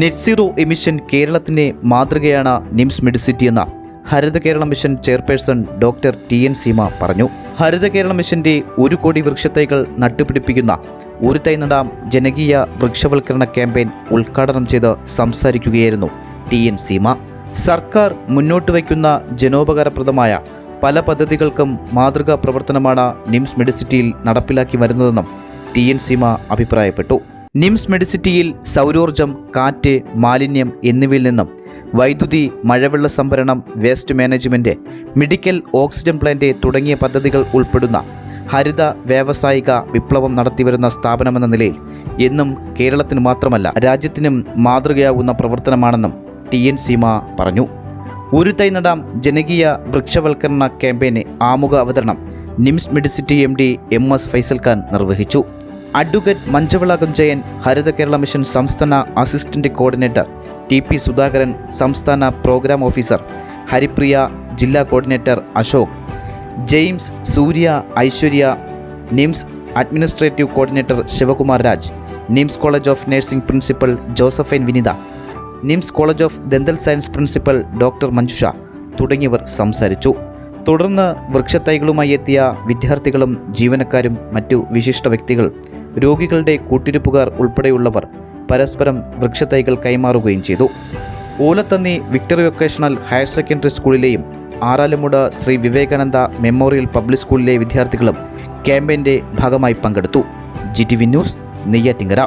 Net zero emission കേരളത്തിന്റെ മാതൃകയാണ് NIMS Medicity എന്ന Haritha Kerala mission chairperson doctor T N Seema പറഞ്ഞു. ഹരിത കേരള മിഷന്റെ ഒരു കോടി വൃക്ഷത്തൈകൾ നട്ടുപിടിപ്പിക്കുന്ന ഒരു തൈ നടാം ജനകീയ വൃക്ഷവൽക്കരണ ക്യാമ്പയിൻ ഉദ്ഘാടനം ചെയ്ത് സംസാരിക്കുകയായിരുന്നു ടി എൻ സീമ. സർക്കാർ മുന്നോട്ട് വയ്ക്കുന്ന ജനോപകാരപ്രദമായ പല പദ്ധതികൾക്കും മാതൃകാ പ്രവർത്തനമാണ് നിംസ് മെഡിസിറ്റിയിൽ നടപ്പിലാക്കി വരുന്നതെന്നും ടി എൻ സീമ അഭിപ്രായപ്പെട്ടു. നിംസ് മെഡിസിറ്റിയിൽ സൗരോർജം കാറ്റ് മാലിന്യം എന്നിവയിൽ നിന്നും വൈദ്യുതി മഴവെള്ള സംഭരണം waste management medical oxygen plant തുടങ്ങിയ പദ്ധതികൾ ഉൾപ്പെടുന്ന ഹരിത വ്യാവസായിക വിപ്ലവം നടത്തിവരുന്ന സ്ഥാപനമെന്ന നിലയിൽ എന്നും കേരളത്തിന് മാത്രമല്ല രാജ്യത്തിനും മാതൃകയാകുന്ന പ്രവർത്തനമാണെന്നും ടി എൻ സീമ പറഞ്ഞു. ഒരു തൈ നടാം ജനകീയ വൃക്ഷവൽക്കരണ ക്യാമ്പയിന് ആമുഖ അവതരണം NIMS Medicity M D M S Faisal Khan നിർവഹിച്ചു. അഡ്വക്കേറ്റ് മഞ്ചവിളാകം ജയൻ ഹരിത കേരള മിഷൻ സംസ്ഥാന assistant coordinator T P Sudhakaran സംസ്ഥാന പ്രോഗ്രാം ഓഫീസർ ഹരിപ്രിയ ജില്ലാ coordinator Ashok James Surya Aishwarya NIMS administrative coordinator Sivakumar Raj NIMS college of nursing principal Josephine Vinitha NIMS college of dental science principal doctor Manjusha തുടങ്ങിയവർ സംസാരിച്ചു. തുടർന്ന് വൃക്ഷത്തൈകളുമായി എത്തിയ വിദ്യാർത്ഥികളും ജീവനക്കാരും മറ്റു വിശിഷ്ട വ്യക്തികൾ രോഗികളുടെ കൂട്ടിരിപ്പുകാർ ഉൾപ്പെടെയുള്ളവർ പരസ്പരം വൃക്ഷത്തൈകൾ കൈമാറുകയും ചെയ്തു. Olathanni victory vocational higher secondary സ്കൂളിലെയും Aralumoodu Shri Vivekananda memorial public സ്കൂളിലെ വിദ്യാർത്ഥികളും ക്യാമ്പയിന്റെ ഭാഗമായി പങ്കെടുത്തു. G T V news Neyyattinkara.